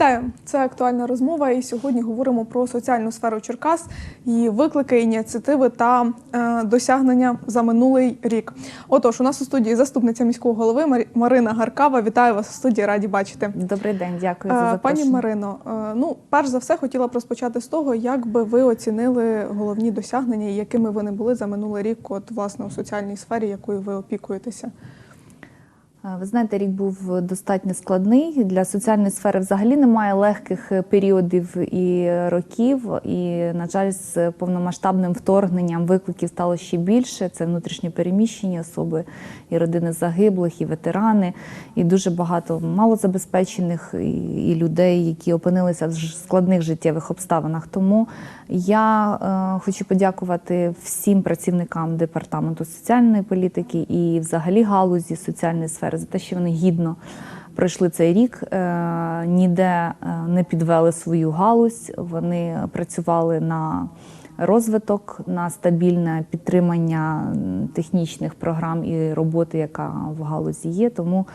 Вітаю! Це актуальна розмова. І сьогодні говоримо про соціальну сферу Черкас, її виклики, ініціативи та е, досягнення за минулий рік. Отож, у нас у студії заступниця міського голови Марина Гаркава. Вітаю вас у студії. Раді бачити. Добрий день, дякую за Е, запрошення. Пані Марино, е, ну перш за все хотіла б розпочати з того, як би ви оцінили головні досягнення, і якими вони були за минулий рік, от власне у соціальній сфері, якою ви опікуєтеся. Е, Ви знаєте, рік був достатньо складний. Для соціальної сфери взагалі немає легких е, періодів і років. І, на жаль, з повномасштабним вторгненням викликів стало ще більше. Це внутрішньо переміщені особи, і родини загиблих, і ветерани, і дуже багато малозабезпечених і, людей, які опинилися в складних життєвих обставинах. Тому я е, хочу подякувати всім працівникам департаменту соціальної політики і взагалі галузі соціальної сфери за те, що вони гідно пройшли цей рік, е, ніде е, не підвели свою галузь. Вони працювали на розвиток, на стабільне підтримання технічних програм і роботи, яка в галузі є. Тому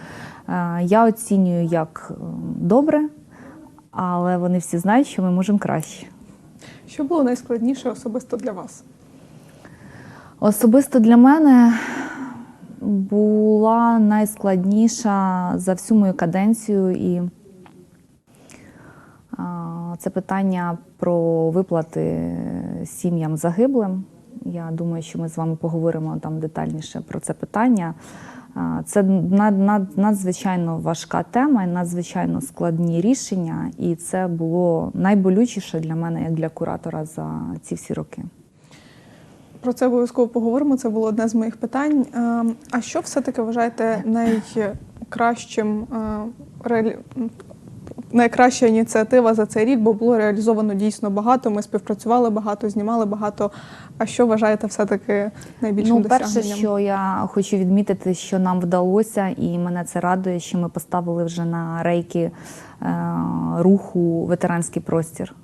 е, я оцінюю як добре, але вони всі знають, що ми можемо краще. Що було найскладніше особисто для вас? Особисто для мене була найскладніша за всю мою каденцію, і це питання про виплати сім'ям загиблим. Я думаю, що ми з вами поговоримо там детальніше про це питання. Це над, над, надзвичайно важка тема і надзвичайно складні рішення, і це було найболючіше для мене як для куратора за ці всі роки. Про це обов'язково поговоримо. Це було одне з моїх питань. Е, А що все-таки вважаєте найкращим е, реалі... найкраща ініціатива за цей рік? Бо було реалізовано дійсно багато. Ми співпрацювали багато, знімали багато. А що вважаєте все-таки найбільшим Ну, перше, досягненням? що я хочу відмітити, що нам вдалося, і мене це радує, що ми поставили вже на рейки е, руху ветеранський простір.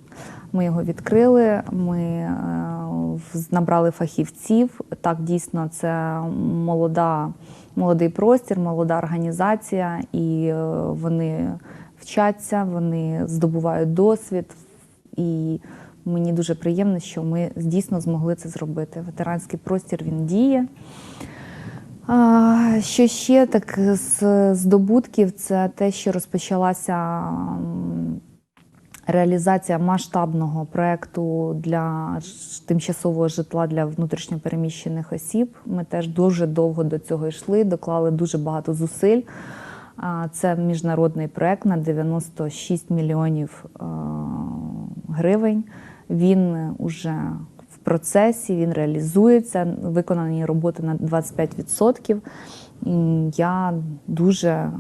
Ми його відкрили, ми е, набрали фахівців. Так, дійсно, це молода, молодий простір, молода організація, і е, вони вчаться, вони здобувають досвід. І мені дуже приємно, що ми дійсно змогли це зробити. Ветеранський простір він діє. Що ще так з здобутків, це те, що розпочалася реалізація масштабного проєкту для тимчасового житла для внутрішньопереміщених осіб. Ми теж дуже довго до цього йшли, доклали дуже багато зусиль. Це міжнародний проєкт на 96 мільйонів гривень. Він уже в процесі, він реалізується, виконані роботи на 25%. Я дуже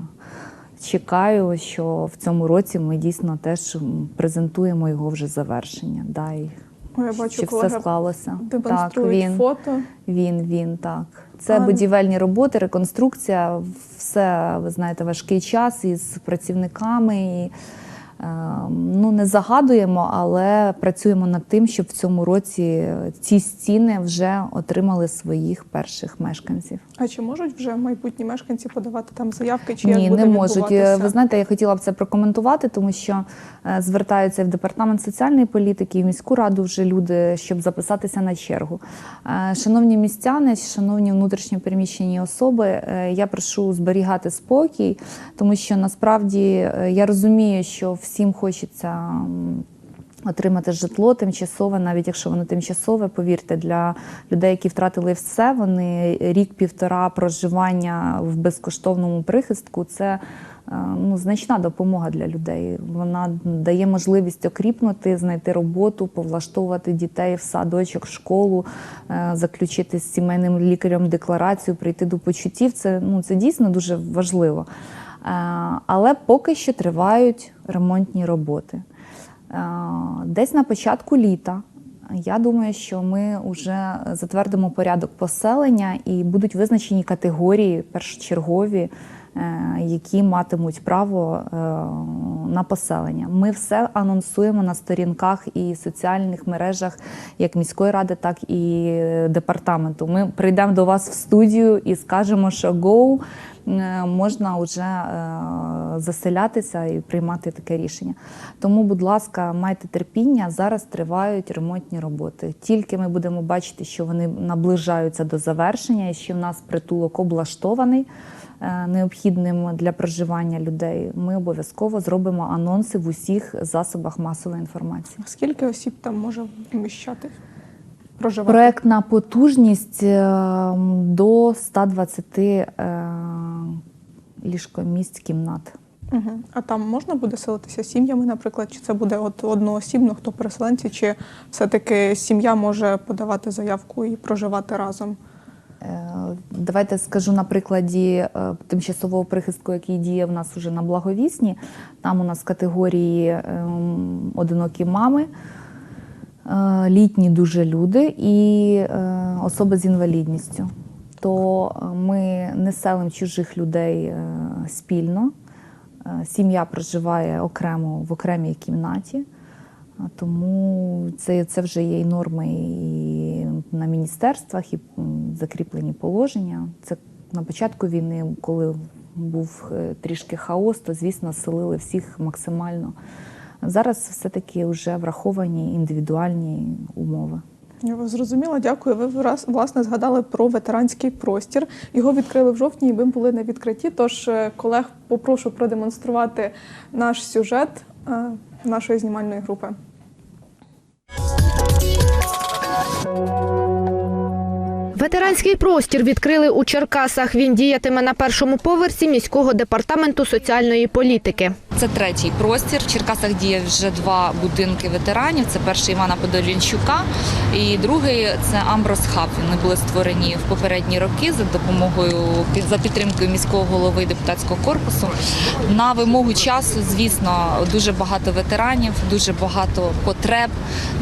чекаю, що в цьому році ми дійсно теж презентуємо його вже завершення. Да, і О, я бачу, чи все склалося? Так, він. фото. Він, він, так. Це А- будівельні роботи, реконструкція, все, ви знаєте, важкий час із працівниками. І, ну, не загадуємо, але працюємо над тим, щоб в цьому році ці стіни вже отримали своїх перших мешканців. А чи можуть вже майбутні мешканці подавати там заявки? Чи Ні, буде не можуть. Е. Ви знаєте, я хотіла б це прокоментувати, тому що е, звертаються в департамент соціальної політики, і в міську раду вже люди, щоб записатися на чергу. Е, Шановні містяни, шановні внутрішньо переміщені особи, я прошу зберігати спокій, тому що насправді я розумію, що всім хочеться. Отримати житло тимчасове, навіть якщо воно тимчасове, повірте, для людей, які втратили все, вони рік-півтора проживання в безкоштовному прихистку це е, ну, значна допомога для людей. Вона дає можливість окріпнути, знайти роботу, повлаштовувати дітей в садочок, в школу, е, заключити з сімейним лікарем декларацію, прийти до почуттів. Це, ну, це дійсно дуже важливо. Е, Але поки що тривають ремонтні роботи. Е, Десь на початку літа. Я думаю, що ми вже затвердимо порядок поселення і будуть визначені категорії першочергові які матимуть право е, на поселення. Ми все анонсуємо на сторінках і соціальних мережах як міської ради, так і е, департаменту. Ми прийдемо до вас в студію і скажемо, що go, е, можна вже е, заселятися і приймати таке рішення. Тому, будь ласка, майте терпіння. Зараз тривають ремонтні роботи. Тільки ми будемо бачити, що вони наближаються до завершення, і що в нас притулок облаштований е, необхідним для проживання людей. Ми обов'язково зробимо анонси в усіх засобах масової інформації. Скільки осіб там може вміщати? Проживати? Проектна потужність е, до 120 е, ліжкомісць кімнат. Угу. А там можна буде селитися сім'ями, наприклад, чи це буде от одноосібно, хто переселенці, чи все-таки сім'я може подавати заявку і проживати разом? Е, Давайте скажу на прикладі е, тимчасового прихистку, який діє в нас уже на благовісні. Там у нас категорії ем, одинокі мами, е, літні дуже люди і особи з інвалідністю. То ми не селимо чужих людей спільно. Сім'я проживає окремо в окремій кімнаті. Тому це, це вже є і норми і на міністерствах, і закріплені положення. Це на початку війни, коли був е, трішки хаос, то звісно селили всіх максимально. Зараз все-таки вже враховані індивідуальні умови. Я зрозуміла, дякую. Ви враз- власне згадали про ветеранський простір. Його відкрили в жовтні, і ми були на відкритті. Тож е, колег попрошу продемонструвати наш сюжет е, нашої знімальної групи. Ветеранський простір відкрили у Черкасах. Він діятиме на першому поверсі міського департаменту соціальної політики. Це третій простір. В Черкасах діє вже два будинки ветеранів. Це перший Івана Подолінчука і другий це Амброс Хаб. Вони були створені в попередні роки за допомогою за підтримкою міського голови депутатського корпусу. На вимогу часу, звісно, дуже багато ветеранів, дуже багато потреб.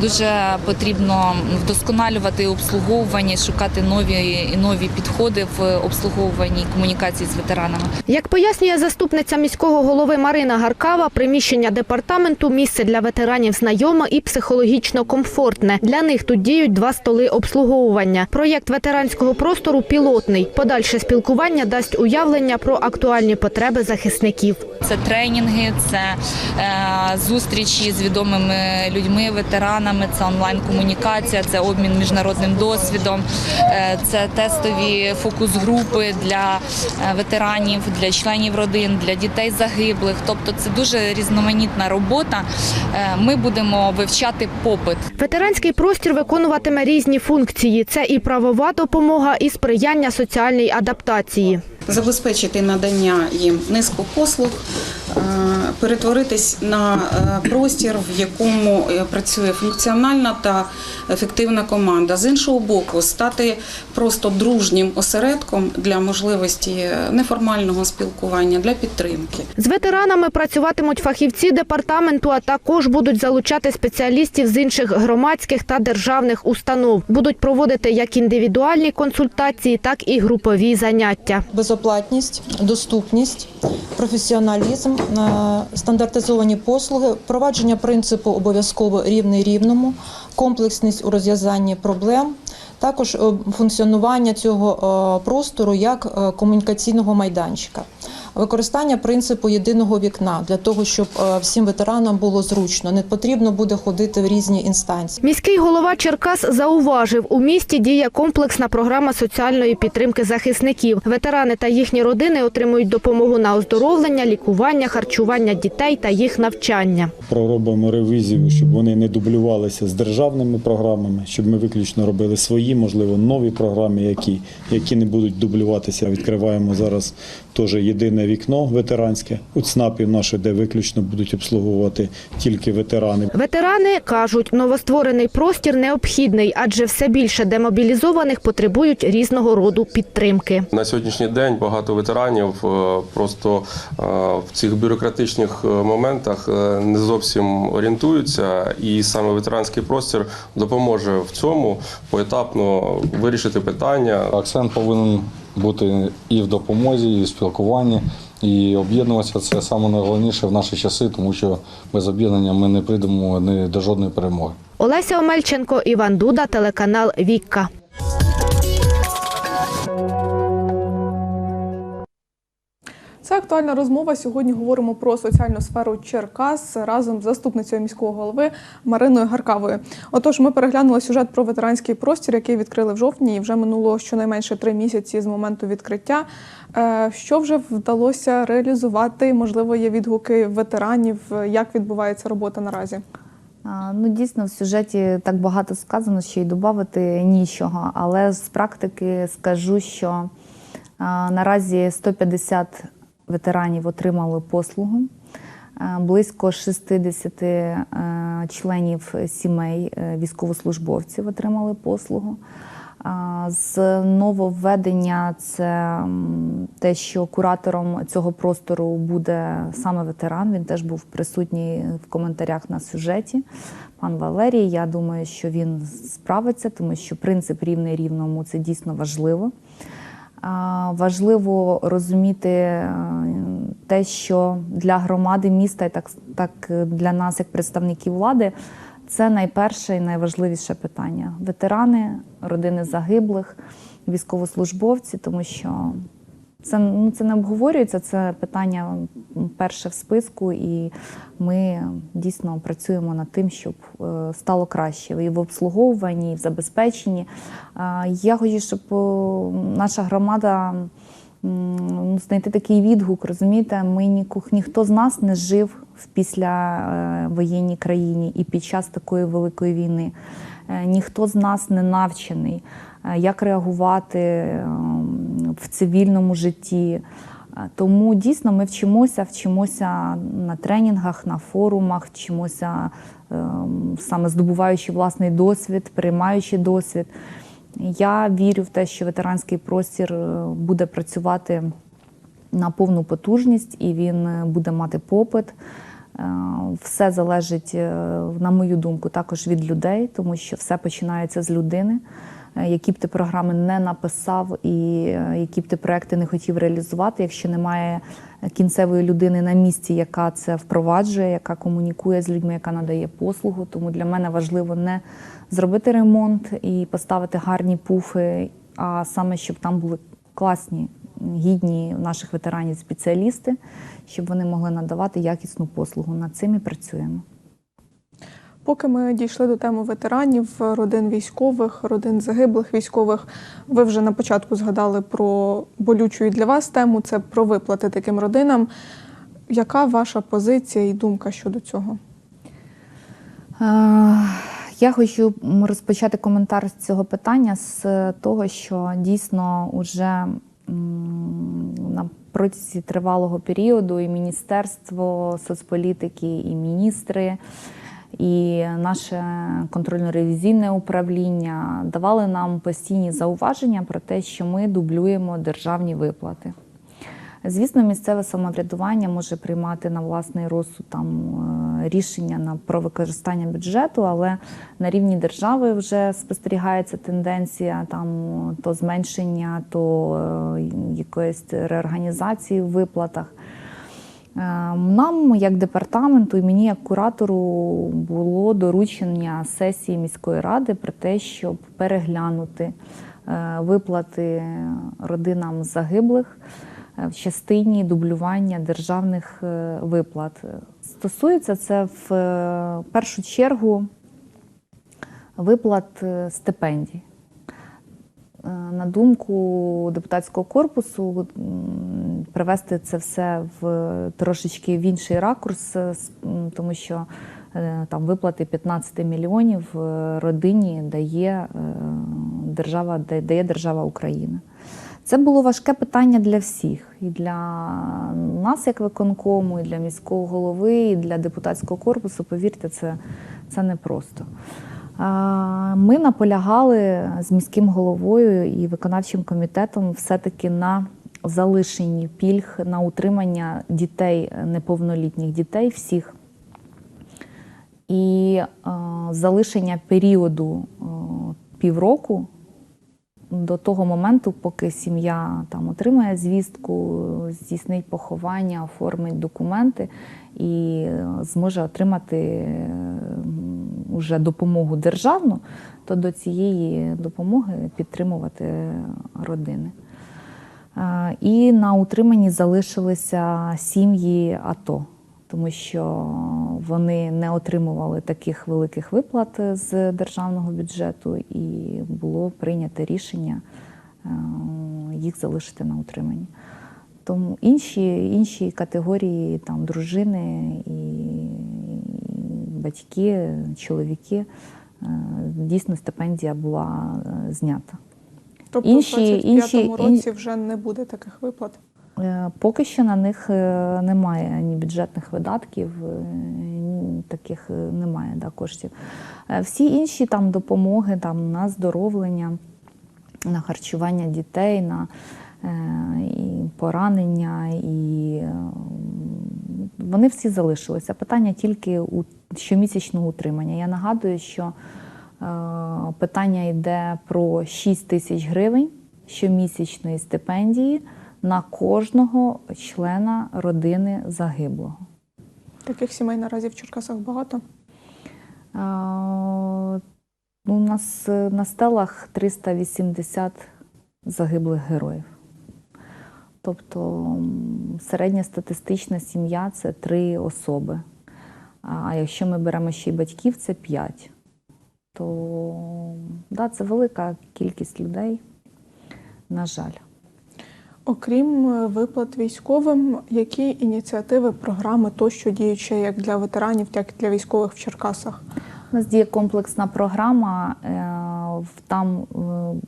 Дуже потрібно вдосконалювати обслуговування, шукати нові і нові підходи в обслуговуванні комунікації з ветеранами. Як пояснює заступниця міського голови Марина Гаркава, приміщення департаменту місце для ветеранів знайоме і психологічно комфортне. Для них тут діють два столи обслуговування. Проєкт ветеранського простору пілотний. Подальше спілкування дасть уявлення про актуальні потреби захисників. Це тренінги, це е, зустрічі з відомими людьми, ветеранами, це онлайн-комунікація, це обмін міжнародним досвідом, е, це тестові фокус-групи для е, ветеранів, для членів родин, для дітей загиблих. Тобто це дуже різноманітна робота. Е, ми будемо вивчати попит. Ветеранський простір виконуватиме різні функції. Це і правова допомога, і сприяння соціальній адаптації. забезпечити надання їм низку послуг, перетворитись на е, простір, в якому е, працює функціональна та ефективна команда. З іншого боку, стати просто дружнім осередком для можливості е, неформального спілкування, для підтримки. З ветеранами працюватимуть фахівці департаменту, а також будуть залучати спеціалістів з інших громадських та державних установ. Будуть проводити як індивідуальні консультації, так і групові заняття. безоплатність, доступність, професіоналізм, е, стандартизовані послуги, впровадження принципу обов'язково рівний рівному, комплексність у розв'язанні проблем. Також е, функціонування цього е, простору як е, комунікаційного майданчика, використання принципу єдиного вікна для того, щоб е, всім ветеранам було зручно. Не потрібно буде ходити в різні інстанції. Міський голова Черкас зауважив, у місті діє комплексна програма соціальної підтримки захисників. Ветерани та їхні родини отримують допомогу на оздоровлення, лікування, харчування дітей та їх навчання. проробимо ревізію, щоб вони не дублювалися з державними програмами, щоб ми виключно робили свої, можливо, нові програми, які, які не будуть дублюватися. Відкриваємо зараз теж єдине вікно ветеранське у ЦНАПі наше, де виключно будуть обслуговувати тільки ветерани. Ветерани кажуть, новостворений простір необхідний, адже все більше демобілізованих потребують різного роду підтримки. На сьогоднішній день багато ветеранів е, просто е, в цих бюрократичних е, моментах не зовсім орієнтуються, і саме ветеранський простір допоможе в цьому поетапно вирішити питання. Акцент повинен бути і в допомозі, і в спілкуванні. І об'єднуватися це саме найголовніше в наші часи, тому що без об'єднання ми не прийдемо до жодної перемоги. Олеся Омельченко, Іван Дуда, телеканал Вікка. Актуальна розмова. Сьогодні говоримо про соціальну сферу Черкас разом з заступницею міського голови Мариною Гаркавою. Отож, ми переглянули сюжет про ветеранський простір, який відкрили в жовтні, і вже минуло щонайменше три місяці з моменту відкриття. Е, Що вже вдалося реалізувати? Можливо, є відгуки ветеранів. Як відбувається робота наразі? Ну, дійсно, в сюжеті так багато сказано, що й додати нічого. Але з практики скажу, що наразі 150 ветеранів отримали послугу. Близько 60 е, членів сімей е, військовослужбовців отримали послугу. З нововведення це те, що куратором цього простору буде саме ветеран. Він теж був присутній в коментарях на сюжеті. Пан Валерій. Я думаю, що він справиться, тому що принцип рівний рівному це дійсно важливо. Важливо розуміти е, те, що для громади міста, і так, так для нас, як представників влади, це найперше і найважливіше питання. Ветерани, родини загиблих, військовослужбовці, тому що це, ну, це не обговорюється, це питання перше в списку, і ми дійсно працюємо над тим, щоб е, стало краще і в обслуговуванні, і в забезпеченні. Я хочу, щоб наша громада ну, знайти такий відгук, розумієте, ми ніку- ніхто з нас не жив в післявоєнній країні і під час такої великої війни. Е, Ніхто з нас не навчений, е, як реагувати ем, в цивільному житті. Е, Тому дійсно ми вчимося, вчимося на тренінгах, на форумах, вчимося ем, саме здобуваючи власний досвід, приймаючи досвід. Я вірю в те, що ветеранський простір е, буде працювати на повну потужність і він е, буде мати попит. Е, Все залежить, е, на мою думку, також від людей, тому що все починається з людини. Е, Які б ти програми не написав і е, які б ти проекти не хотів реалізувати, якщо немає кінцевої людини на місці, яка це впроваджує, яка комунікує з людьми, яка надає послугу. Тому для мене важливо не зробити ремонт і поставити гарні пуфи, а саме щоб там були класні, гідні наших ветеранів спеціалісти, щоб вони могли надавати якісну послугу. Над цим і працюємо. Поки ми дійшли до теми ветеранів, родин військових, родин загиблих військових, ви вже на початку згадали про болючу і для вас тему це про виплати таким родинам. Яка ваша позиція і думка щодо цього? Я хочу розпочати коментар з цього питання з того, що дійсно уже на протязі тривалого періоду і Міністерство соцполітики, і міністри, і наше контрольно-ревізійне управління давали нам постійні зауваження про те, що ми дублюємо державні виплати. Звісно, місцеве самоврядування може приймати на власний розсуд там е, рішення на про використання бюджету, але на рівні держави вже спостерігається тенденція там то зменшення, то е, якоїсь реорганізації в виплатах. Е, Нам, як департаменту, і мені, як куратору, було доручення сесії міської ради про те, щоб переглянути е, виплати родинам загиблих е, в частині дублювання державних виплат. Стосується це в першу чергу виплат стипендій. Е, На думку депутатського корпусу, привести це все в трошечки в інший ракурс, е, тому що е, там виплати 15 мільйонів родині дає держава, дає держава Україна. Це було важке питання для всіх, і для нас, як виконкому, і для міського голови, і для депутатського корпусу. Повірте, це, це непросто. Ми наполягали з міським головою і виконавчим комітетом все-таки на залишенні пільг на утримання дітей, неповнолітніх дітей всіх. І залишення періоду півроку до того моменту, поки сім'я там отримає звістку, здійснить поховання, оформить документи і е, зможе отримати е, уже допомогу державну, то до цієї допомоги підтримувати родини. Е, І на утриманні залишилися сім'ї АТО, тому що вони не отримували таких великих виплат з державного бюджету, і було прийнято рішення е, їх залишити на утриманні. Тому інші, інші категорії, там дружини і, батьки, чоловіки, е, дійсно стипендія була е, знята. Тобто Інші- в 25-му інші- році вже не буде таких виплат. Е, Поки що на них немає ні бюджетних видатків, ні таких немає да, коштів. Всі інші там допомоги там, на здоровлення, на харчування дітей, на і поранення, і е, вони всі залишилися. Питання тільки у щомісячного утримання. Я нагадую, що е, питання йде про 6 тисяч гривень щомісячної стипендії на кожного члена родини загиблого. Таких сімей наразі в Черкасах багато. У нас е, на стелах 380 загиблих героїв. Тобто середня статистична сім'я це три особи. А якщо ми беремо ще й батьків, це 5. То да, це велика кількість людей, на жаль. Окрім е, виплат військовим, які ініціативи, програми тощо ще як для ветеранів, так і для військових в Черкасах? У нас діє комплексна програма. е, Там е,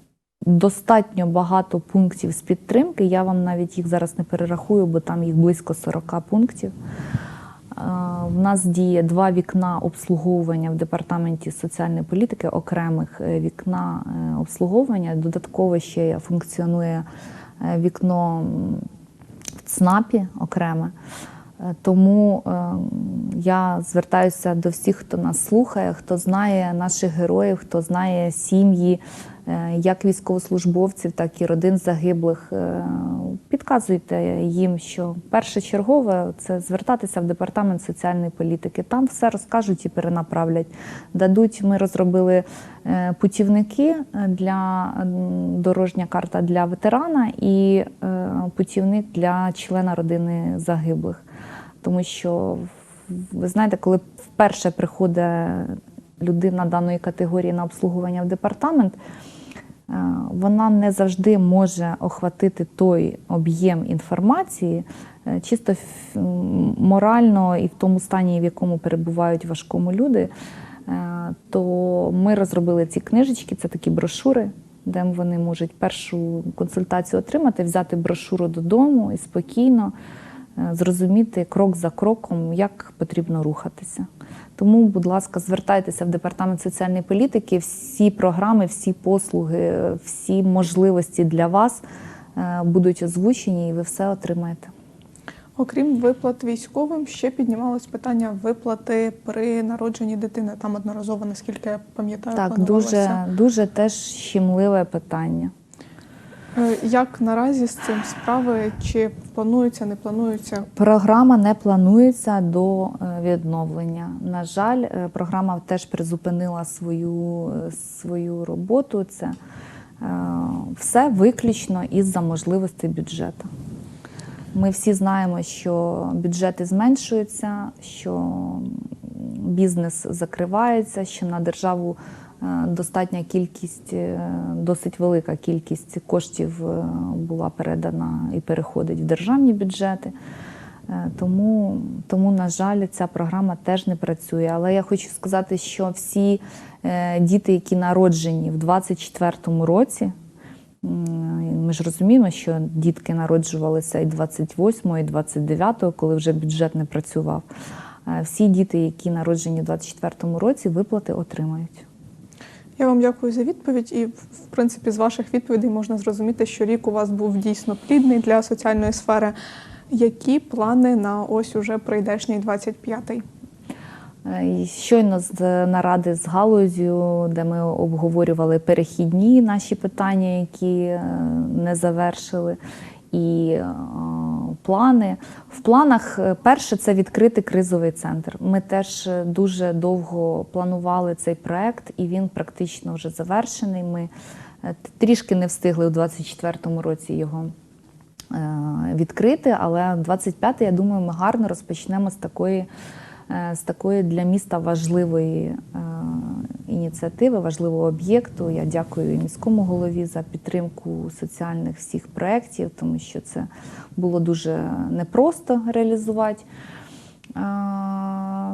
достатньо багато пунктів з підтримки. Я вам навіть їх зараз не перерахую, бо там їх близько 40 пунктів. Е, В нас діє два вікна обслуговування в департаменті соціальної політики, окремих е, вікна е, обслуговування. Додатково ще функціонує вікно в ЦНАПі окреме. Тому я звертаюся до всіх, хто нас слухає, хто знає наших героїв, хто знає сім'ї, як військовослужбовців, так і родин загиблих. Е, Підказуйте їм, що першочергове це звертатися в департамент соціальної політики. Там все розкажуть і перенаправлять. Дадуть, ми розробили е, путівники для дорожня карта для ветерана і е, путівник для члена родини загиблих. Тому що ви знаєте, коли вперше приходить людина даної категорії на обслуговування в департамент, е, вона не завжди може охватити той об'єм інформації, е, чисто морально і в тому стані, в якому перебувають важкому люди. Е, То ми розробили ці книжечки, це такі брошури, де вони можуть першу консультацію отримати, взяти брошуру додому і спокійно зрозуміти крок за кроком, як потрібно рухатися. Тому, будь ласка, звертайтеся в департамент соціальної політики. Всі програми, всі послуги, е, всі можливості для вас е, будуть озвучені, і ви все отримаєте. Окрім виплат військовим, ще піднімалось питання виплати при народженні дитини. Там одноразово, наскільки я пам'ятаю, Так, планувалося. дуже, дуже теж щемливе питання. Е, Як наразі з цим справи? Чи планується, не планується? Програма не планується до е, відновлення. На жаль, е, програма теж призупинила свою, свою роботу. Це все виключно із-за можливостей бюджету. Ми всі знаємо, що бюджети зменшуються, що бізнес закривається, що на державу достатня кількість, е, досить велика кількість коштів е, була передана і переходить в державні бюджети. Е, Тому, тому, на жаль, ця програма теж не працює. Але я хочу сказати, що всі е, діти, які народжені в 2024 році, ми ж розуміємо, що дітки народжувалися і 28, і 29, коли вже бюджет не працював. Е, Всі діти, які народжені в 2024 році, виплати отримають. Я вам дякую за відповідь. І в принципі, з ваших відповідей можна зрозуміти, що рік у вас був дійсно плідний для соціальної сфери. Які плани на ось уже прийдешній 25-й? Е, Щойно з наради з галузю, де ми обговорювали перехідні наші питання, які е, не завершили, і е, плани. В планах е, перше це відкрити кризовий центр. Ми теж е, дуже довго планували цей проект, і він практично вже завершений. Ми е, трішки не встигли у 2024 році його відкрити, але 25 я думаю, ми гарно розпочнемо з такої, з такої для міста важливої ініціативи, важливого об'єкту. Я дякую і міському голові за підтримку соціальних всіх проєктів, тому що це було дуже непросто реалізувати.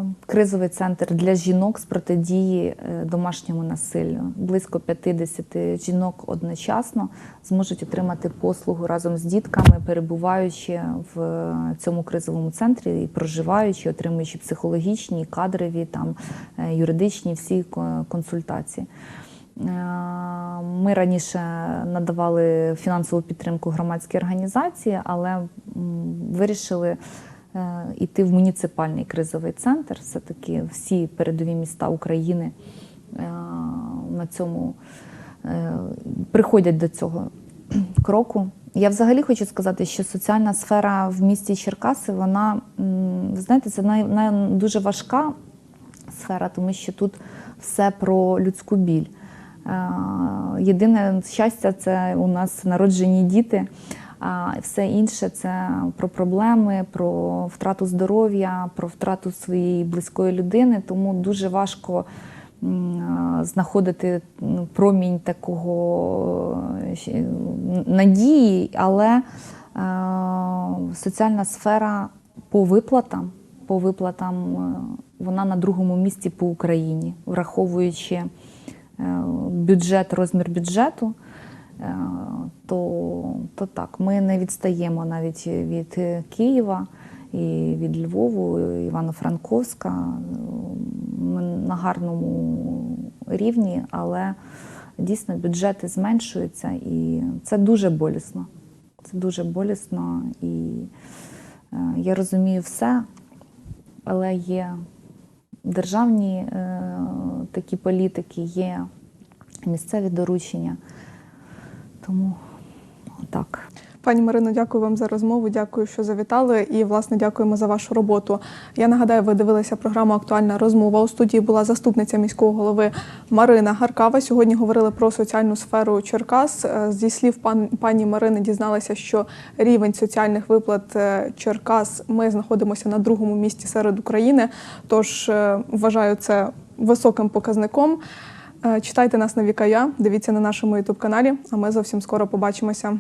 Е, Кризовий центр для жінок з протидії е, домашньому насиллю. Близько 50 жінок одночасно зможуть отримати послугу разом з дітками, перебуваючи в цьому кризовому центрі і проживаючи, отримуючи психологічні, кадрові, там е, юридичні всі консультації. Е, Ми раніше надавали фінансову підтримку громадській організації, але вирішили е, йти в муніципальний кризовий центр. Все-таки всі передові міста України е, на цьому е, приходять до цього кроку. Я взагалі хочу сказати, що соціальна сфера в місті Черкаси, вона, знаєте, це най, най, дуже важка сфера, тому що тут все про людську біль. Е, Єдине щастя це у нас народжені діти, а все інше це про проблеми, про втрату здоров'я, про втрату своєї близької людини. Тому дуже важко знаходити промінь такого е, надії, але е, соціальна сфера по виплатам, по виплатам е, вона на другому місці по Україні, враховуючи бюджет, розмір бюджету. Е, То, то так, ми не відстаємо навіть від Києва і від Львову, Івано-Франковська. Ми на гарному рівні, але дійсно бюджети зменшуються, і це дуже болісно. Це дуже болісно, і е, я розумію все, але є державні е, такі політики, є місцеві доручення. Тому так. Пані Марино, дякую вам за розмову. Дякую, що завітали. І власне дякуємо за вашу роботу. Я нагадаю, ви дивилися програму Актуальна розмова. У студії була заступниця міського голови Марина Гаркава. Сьогодні говорили про соціальну сферу Черкас. Е, Зі слів пан пані Марини дізналися, що рівень соціальних виплат е, Черкас ми знаходимося на другому місці серед України. Тож е, вважаю це високим показником. Е, Читайте нас на Вікая, дивіться на нашому ютуб каналі. А ми зовсім скоро побачимося.